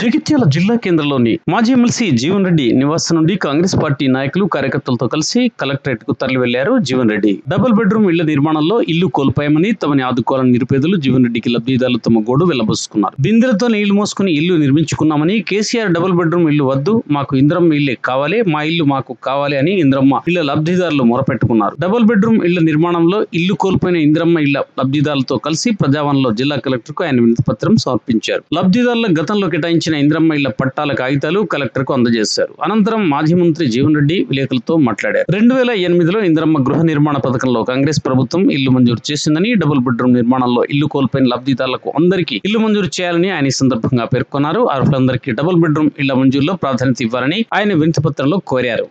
జగిత్యాల జిల్లా కేంద్రంలోని మాజీ ఎమ్మెల్సీ జీవన్ రెడ్డి నివాసం నుండి కాంగ్రెస్ పార్టీ నాయకులు కార్యకర్తలతో కలిసి కలెక్టరేట్కు తరలి వెళ్ళారు జీవన్ రెడ్డి. డబుల్ బెడ్రూమ్ ఇళ్ళ నిర్మాణంలో ఇల్లు కోల్పోయామని తమని ఆదుకోవాలని నిరుపేదలు జీవన్ రెడ్డికి లబ్ధిదారులు తమ గోడు వెళ్ళబోసుకున్నారు బిందెలతో నీళ్ళు మోసుకుని ఇల్లు నిర్మించుకున్నామని కేసీఆర్ డబుల్ బెడ్రూమ్ ఇల్లు వద్దు మాకు ఇంద్రమ్మ ఇల్లే కావాలి మా ఇల్లు మాకు కావాలి అని ఇంద్రమ్మ ఇళ్ళ లబ్ధిదారులు మొరపెట్టుకున్నారు. డబుల్ బెడ్రూమ్ ఇళ్ళ నిర్మాణంలో ఇల్లు కోల్పోయిన ఇంద్రమ్మ ఇళ్ళ లబ్ధిదారులతో కలిసి ప్రజావనంలో జిల్లా కలెక్టర్కు ఆయన వినతి పత్రం సమర్పించారు. లబ్ధిదారుల గతంలో కేటాయించిన ఇంద్రమ్మ ఇళ్ళ పట్టాల కాగితాలు కలెక్టర్కు అందజేశారు. అనంతరం మాజీ మంత్రి జీవన్ రెడ్డి విలేకరులతో మాట్లాడారు. రెండు వేల ఎనిమిదిలో ఇంద్రమ్మ గృహ నిర్మాణ పథకంలో కాంగ్రెస్ ప్రభుత్వం ఇల్లు మంజూరు చేసిందని డబుల్ బెడ్రూమ్ నిర్మాణంలో ఇల్లు కోల్పోయిన లబ్ధిదారులకు అందరికీ ఇల్లు మంజూరు చేయాలని ఆయన ఈ సందర్భంగా పేర్కొన్నారు. అర్హులందరికీ డబుల్ బెడ్రూమ్ ఇళ్ళ మంజూరులో ప్రాధాన్యత ఇవ్వాలని ఆయన వినతి పత్రంలో కోరారు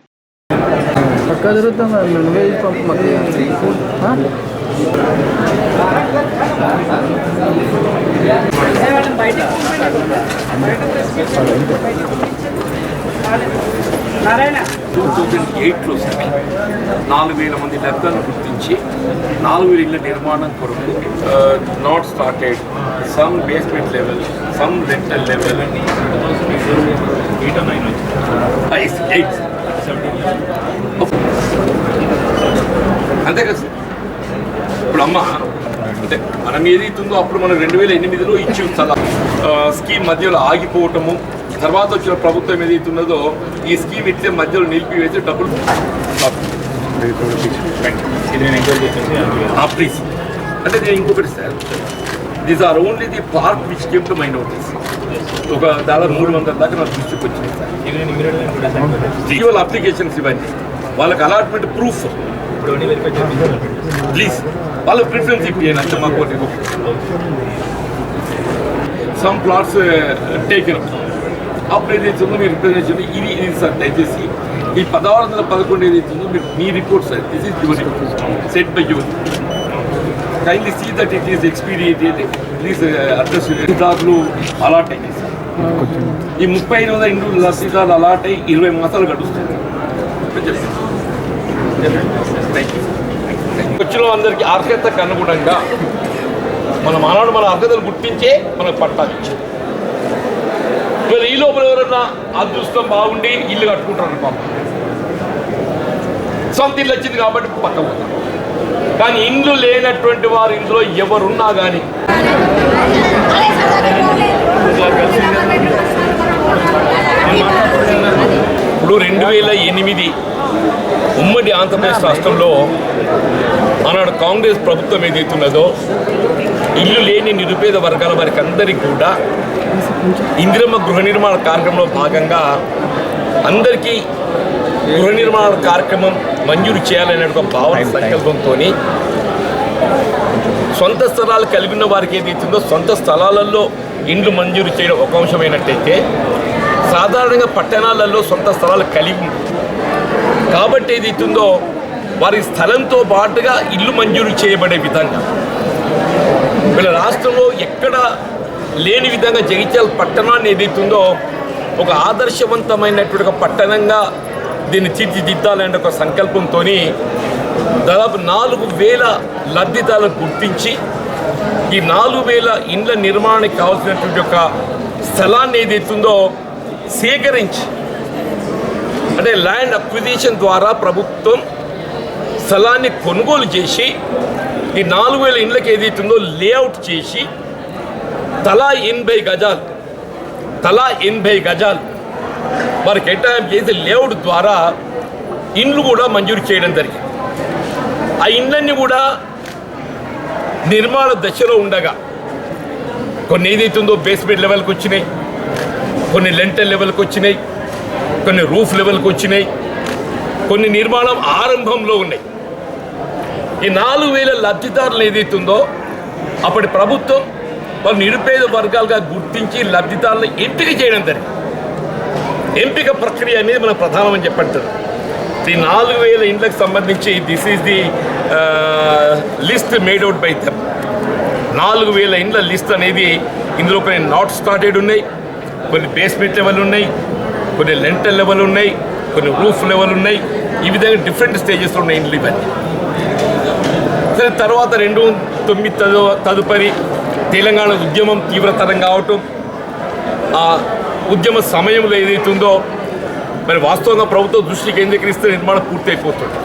పక్కా జరుగుతుందా నువ్వే పంపు మాకు ఆ? టూ థౌజండ్ ఎయిట్లో సరే నాలుగు వేల మంది లబ్ధాలను గుర్తించి నాలుగు వేల ఇళ్ళ నిర్మాణం కొరకు not started some basement level some rental level eight nine eight అంతే కదా సార్ ఇప్పుడు అమ్మ అంటే ఏదైతుందో అప్పుడు మనం రెండు వేల ఎనిమిదిలో ఇచ్చి చాలా స్కీమ్ మధ్యలో ఆగిపోవటము తర్వాత వచ్చిన ప్రభుత్వం ఏదైతున్నదో ఈ స్కీమ్ ఇట్లే మధ్యలో నిలిపివేసి డబ్బులు ప్లీజ్ అంటే నేను ఇంకొకటి sir these are only the park which came to mind అవుతుంది ఒక దాదాపు మూడు వందల దాకా నాకు దృష్టికి వచ్చింది సార్ అప్లికేషన్స్ ఇవన్నీ. వాళ్ళకి అలాట్మెంట్ ప్రూఫ్ ప్లీజ్ వాళ్ళ ప్రిఫరెన్స్ ఇప్పించండి అంత మాకు ఒకటి సమ్ ప్లాట్స్ టేకెన్ అప్పుడు ఏదైతుందో మీరు రిప్రజెంటేషన్ ఇది ఇది సార్ దయచేసి. ఈ పదహారు వందల పదకొండు ఏదైతుందో మీరు మీ report sir. This is your set by your kindly see that it is experience please address దారులు అలాట్ అయ్యాయి సార్. ఈ ముప్పై ఐదు వందల ఇండ్లు లసీదాలు అలాట్ అయ్యి ఇరవై మాసాలు గడుస్తుంది థ్యాంక్ యూ వచ్చిన అందరికీ అర్హతకు అనుగుణంగా మన మానవుడు మన అర్హతలు గుర్తించే మనకు పట్టాలు ఇచ్చారు. ఇవాళ ఈ లోపల ఎవరన్నా అదృష్టం బాగుండి ఇల్లు కట్టుకుంటారు పాప. సొంత ఇల్లు వచ్చింది కాబట్టి పక్క కానీ ఇండ్లు లేనటువంటి వారు ఇందులో ఎవరున్నా కానీ ఇప్పుడు రెండు వేల ఎనిమిది ఉమ్మడి ఆంధ్రప్రదేశ్ రాష్ట్రంలో ఆనాడు కాంగ్రెస్ ప్రభుత్వం ఏదైతున్నదో ఇల్లు లేని నిరుపేద వర్గాల వారికి అందరికీ కూడా ఇందిరమ్మ గృహ నిర్మాణ కార్యక్రమంలో భాగంగా అందరికీ గృహ నిర్మాణ కార్యక్రమం మంజూరు చేయాలనే ఒక భావన సంకల్పంతో సొంత స్థలాలు కలిగి ఉన్న వారికి ఏదైతుందో సొంత స్థలాలలో ఇండ్లు మంజూరు చేయడం ఒక అంశమైనట్టయితే సాధారణంగా పట్టణాలలో సొంత స్థలాలు కలిగి. కాబట్టి ఏదైతుందో వారి స్థలంతో పాటుగా ఇల్లు మంజూరు చేయబడే విధంగా. వీళ్ళ రాష్ట్రంలో ఎక్కడ లేని విధంగా జగిత్యాల పట్టణాన్ని ఏదైతుందో ఒక ఆదర్శవంతమైనటువంటి ఒక పట్టణంగా దీన్ని తీర్చిదిద్దాలనే ఒక సంకల్పంతో దాదాపు నాలుగు వేల లబ్ధిదారులను గుర్తించి ఈ నాలుగు వేల ఇండ్ల నిర్మాణానికి కావాల్సినటువంటి ఒక స్థలాన్ని ఏదైతుందో సేకరించి అంటే ల్యాండ్ అక్విజిషన్ ద్వారా ప్రభుత్వం స్థలాన్ని కొనుగోలు చేసి ఈ నాలుగు వేల ఇండ్లకి ఏదైతుందో లేఅవుట్ చేసి తలా ఎనభై గజాలు తలా ఎనభై గజాలు వారు కేటాయింపు చేసి లేఅవుట్ ద్వారా ఇండ్లు కూడా మంజూరు చేయడం జరిగింది. ఆ ఇండ్లన్నీ కూడా నిర్మాణ దశలో ఉండగా కొన్ని ఏదైతుందో బేస్మెంట్ లెవెల్కి వచ్చినాయి కొన్ని లెంటల్ లెవెల్కి వచ్చినాయి కొన్ని రూఫ్ లెవెల్కి వచ్చినాయి. కొన్ని నిర్మాణం ఆరంభంలో ఉన్నాయి. ఈ నాలుగు వేల లబ్ధిదారులు ఏదైతుందో అప్పటి ప్రభుత్వం వారు నిరుపేద వర్గాలుగా గుర్తించి లబ్ధిదారులను ఎంపిక చేయడం జరిగింది. ఎంపిక ప్రక్రియ అనేది మన ప్రధానమని చెప్పంటారు. ఈ నాలుగు వేల ఇండ్లకు సంబంధించి this is the list made out by them. నాలుగు వేల ఇండ్ల లిస్ట్ అనేది ఇందులో కొన్ని నాట్ స్టార్టెడ్ ఉన్నాయి. కొన్ని బేస్మెంట్ లెవెల్ ఉన్నాయి. కొన్ని లెంటల్ లెవెల్ ఉన్నాయి కొన్ని రూఫ్ లెవెల్ ఉన్నాయి. ఈ విధంగా డిఫరెంట్ స్టేజెస్లో ఉన్నాయి ఇండ్లు ఇవన్నీ. సరే తర్వాత రెండు తొమ్మిది తదు తదుపరి తెలంగాణ ఉద్యమం తీవ్రతరం కావటం ఆ ఉద్యమ సమయంలో ఏదైతుందో మరి వాస్తవంగా ప్రభుత్వం దృష్టి కేంద్రీకరిస్తే నిర్మాణం పూర్తి అయిపోతుంది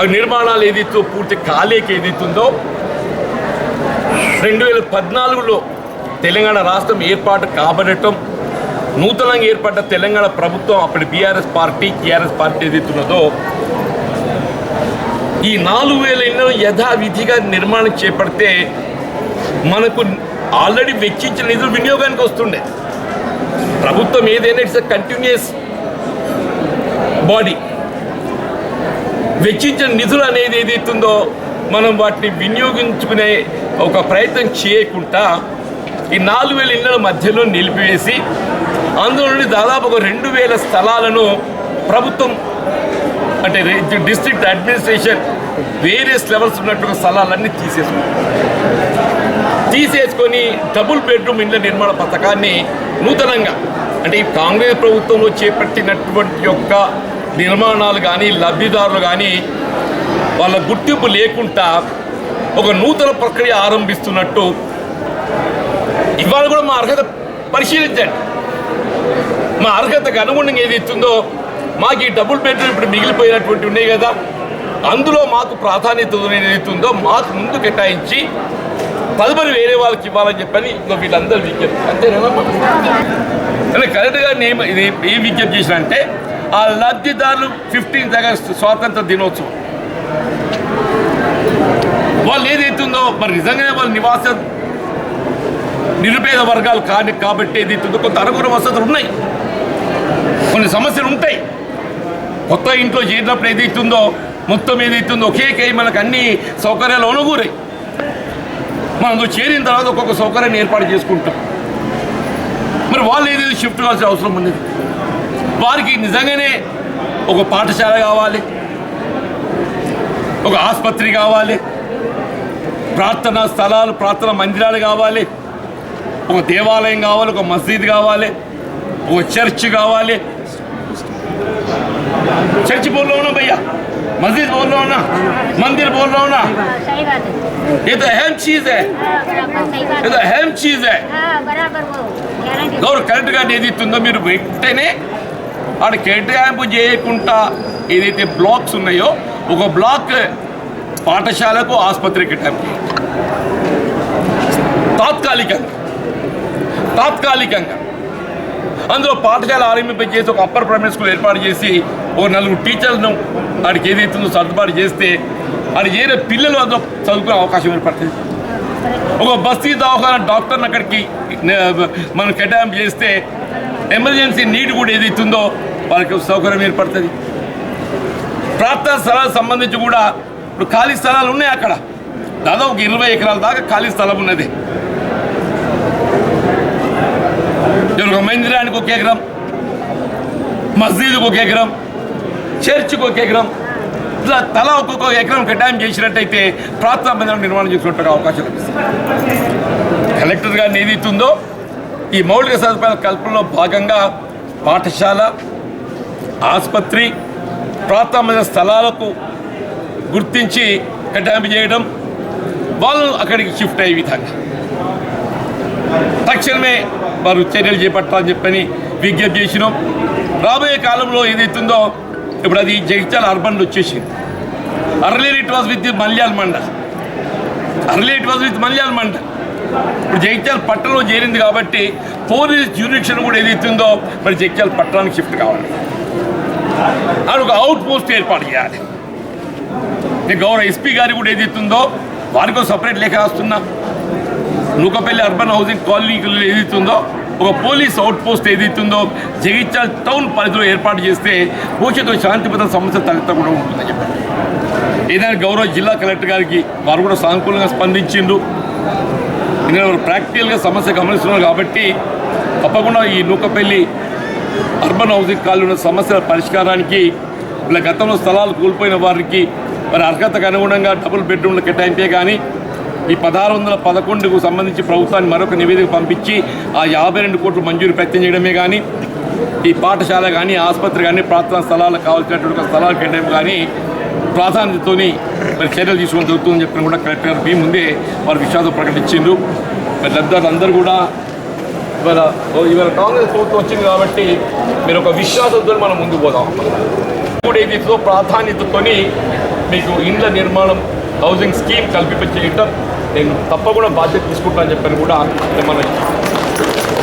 ఆ నిర్మాణాలు ఏదైతే పూర్తి కాలేక ఏదైతుందో రెండు వేల పద్నాలుగులో తెలంగాణ రాష్ట్రం ఏర్పాటు కాబడటం నూతనంగా ఏర్పడ్డ తెలంగాణ ప్రభుత్వం అప్పటి బీఆర్ఎస్ పార్టీ టీఆర్ఎస్ పార్టీ ఏదైతున్నదో ఈ నాలుగు వేల ఇళ్ళను యథావిధిగా నిర్మాణం చేపడితే మనకు ఆల్రెడీ వెచ్చించిన నిధులు వినియోగానికి వస్తుండే. ప్రభుత్వం ఏదైనా ఇట్స్ కంటిన్యూస్ బాడీ వెచ్చించిన నిధులు అనేది ఏదైతుందో మనం వాటిని వినియోగించుకునే ఒక ప్రయత్నం చేయకుండా ఈ నాలుగు వేల ఇళ్ళ మధ్యలో నిలిపివేసి అందులో నుండి దాదాపు ఒక రెండు వేల స్థలాలను ప్రభుత్వం అంటే డిస్ట్రిక్ట్ అడ్మినిస్ట్రేషన్ వేరియస్ లెవెల్స్ ఉన్నటువంటి స్థలాలన్నీ తీసేసుకుంది. తీసేసుకొని డబుల్ బెడ్రూమ్ ఇండ్ల నిర్మాణ పథకాన్ని నూతనంగా అంటే ఈ కాంగ్రెస్ ప్రభుత్వంలో చేపట్టినటువంటి యొక్క నిర్మాణాలు కానీ లబ్ధిదారులు కానీ వాళ్ళ గుర్తింపు లేకుండా ఒక నూతన ప్రక్రియ ఆరంభిస్తున్నట్టు ఇవాళ కూడా మా అర్హత పరిశీలించండి. మా అర్హతకు అనుగుణంగా ఏది ఇస్తుందో మాకు ఈ డబుల్ బెడ్రూమ్ ఇప్పుడు మిగిలిపోయినటువంటి ఉన్నాయి కదా అందులో మాకు ప్రాధాన్యత ఏదైతుందో మాకు ముందు కేటాయించి తదుపరి వేరే వాళ్ళకి ఇవ్వాలని చెప్పని ఇంకో వీళ్ళందరూ విజ్ఞప్తి అంతేనా అంటే కరెక్ట్గా నేను ఇది ఏం విజ్ఞప్తి చేసిన అంటే ఆ లబ్ధిదారులు ఫిఫ్టీన్త్ ఆగస్ట్ స్వాతంత్ర దినోత్సవం. వాళ్ళు ఏదైతుందో మరి నిజంగానే వాళ్ళ నివాస నిరుపేద వర్గాలు కానీ కాబట్టి ఏదైతుందో కొంత అనుగుణ వసతులు ఉన్నాయి. కొన్ని సమస్యలు ఉంటాయి. కొత్త ఇంట్లో చేరినప్పుడు ఏదైతుందో మొత్తం ఏదైతుందో ఒకే కై మనకు అన్ని సౌకర్యాలు అనుకూరాయి మనం చేరిన తర్వాత ఒక్కొక్క సౌకర్యాన్ని ఏర్పాటు చేసుకుంటాం. మరి వాళ్ళు ఏదైతే షిఫ్ట్ కావాల్సిన అవసరం ఉన్నది? వారికి నిజంగానే ఒక పాఠశాల కావాలి. ఒక ఆసుపత్రి కావాలి. ప్రార్థనా స్థలాలు ప్రార్థనా మందిరాలు కావాలి. ఒక దేవాలయం కావాలి ఒక మసీద్ కావాలి ఒక చర్చ్ కావాలి చర్చ్ बोल रहा हूँ ना भैया मस्जिद बोल रहा हूँ ना मंदिर बोल रहा हूँ ना हाँ, सही बात है ये तो अहम चीज है हाँ, बराबर सही बात ये तो है अहम चीज है हाँ बराबर वो गारंटी గౌరవ కరెక్ట్గా ఏదైతుందో మీరు వెంటనే ఆడ కేటాయింపు చేయకుండా ఏదైతే బ్లాక్స్ ఉన్నాయో ఒక బ్లాక్ పాఠశాలకు ఆసుపత్రి కేటాయింపు చేయండి. తాత్కాలికంగా తాత్కాలికంగా. అందులో పాఠశాల ఆరంభింపజేసి ఒక అప్పర్ ప్రైమరీ స్కూల్ ఏర్పాటు చేసి ఒక నలుగురు టీచర్లను ఆడికి ఏదైతుందో సర్దుబాటు చేస్తే ఆడ చేరే పిల్లలు అందులో చదువుకునే అవకాశం ఏర్పడుతుంది. ఒక బస్తీ దవాఖాన డాక్టర్ని అక్కడికి మనం కేటాయింపు చేస్తే ఎమర్జెన్సీ నీడ్ కూడా ఏదైతుందో వాళ్ళకి సౌకర్యం ఏర్పడుతుంది. ప్రార్థనా స్థలాలకు సంబంధించి కూడా ఇప్పుడు ఖాళీ స్థలాలు ఉన్నాయి అక్కడ. దాదాపు ఒక ఇరవై ఎకరాల దాకా ఖాళీ స్థలం ఉన్నది. ఇప్పుడు ఒక మందిరానికి ఒక ఎకరం మస్జీద్కి ఒక ఎకరం చర్చికి ఒక ఎకరం ఇట్లా తల ఒక్కొక్క ఎకరం కేటాయింపు చేసినట్టయితే ప్రార్థనా మందిరం నిర్మాణం చేసుకున్నట్టుగా అవకాశం కలెక్టర్ గారిని ఏదైతుందో ఈ మౌలిక సదుపాయాల కల్పనలో భాగంగా పాఠశాల ఆసుపత్రి ప్రార్థనా స్థలాలకు గుర్తించి కేటాయింపు చేయడం వాళ్ళు అక్కడికి షిఫ్ట్ అయ్యే విధంగా. తక్షణమే వారు చర్యలు చేపట్టాలని చెప్పని విజ్ఞప్తి చేసినాం. రాబోయే కాలంలో ఏదైతుందో ఇప్పుడు అది జగిత్యాల అర్బన్లో వచ్చేసింది. Earlier it was with Malyal mandal early it was with Malyal mandal ఇప్పుడు జగిత్యాల పట్టణంలో చేరింది కాబట్టి పోలీస్ జ్యూరిక్షన్ కూడా ఏదైతుందో మరి జగిత్యాల పట్టణానికి షిఫ్ట్ కావాలి. అది ఒక అవుట్ పోస్ట్ ఏర్పాటు చేయాలి. నేను గౌరవ ఎస్పీ గారి కూడా ఏదైతుందో వారికి సపరేట్ లేఖ రాస్తున్నా. నూకపల్లి అర్బన్ హౌసింగ్ కాలనీలో ఏదైతుందో ఒక పోలీస్ అవుట్ పోస్ట్ ఏదైతుందో జగిత్యాల టౌన్ పరిధిలో ఏర్పాటు చేస్తే భవిష్యత్తు శాంతి భద్రత సమస్య తగ్గకుండా ఉంటుందని చెప్పారు. ఏదైనా గౌరవ జిల్లా కలెక్టర్ గారికి వారు కూడా సానుకూలంగా స్పందించిండ్రు. ఎందుకంటే ప్రాక్టికల్గా సమస్య గమనిస్తున్నారు కాబట్టి తప్పకుండా ఈ నూకపల్లి అర్బన్ హౌసింగ్ కాలనీ ఉన్న సమస్యల పరిష్కారానికి ఇలా గతంలో స్థలాలు కోల్పోయిన వారికి మరి అర్హతకు అనుగుణంగా డబుల్ బెడ్రూమ్లు కేటాయింపే కానీ ఈ పదహారు వందల పదకొండుకు సంబంధించి ప్రభుత్వాన్ని మరొక నివేదిక పంపించి ఆ యాభై రెండు కోట్లు మంజూరు ప్రయత్నం చేయడమే కానీ ఈ పాఠశాల కానీ ఆసుపత్రి కానీ ప్రార్థనా స్థలాలకు కావాల్సినటువంటి ఒక స్థలాలు కానీ ప్రాధాన్యతతోని మరి చర్యలు తీసుకోవడం జరుగుతుందని చెప్పిన కూడా కలెక్టర్ గారు మీ ముందే వారు విశ్వాసం ప్రకటించిండ్రు. మరి లబ్ధారులు అందరూ కూడా ఇవాళ ఇవాళ కాంగ్రెస్ ప్రభుత్వం వచ్చింది కాబట్టి మీరు ఒక విశ్వాసంతో మనం ముందుకు పోదాం. ఇప్పుడు ఏదైతే ప్రాధాన్యతతోని మీకు ఇండ్ల నిర్మాణం హౌసింగ్ స్కీమ్ కల్పింపచేయటం నేను తప్పకుండా బాధ్యత తీసుకుంటానని చెప్పని కూడా మన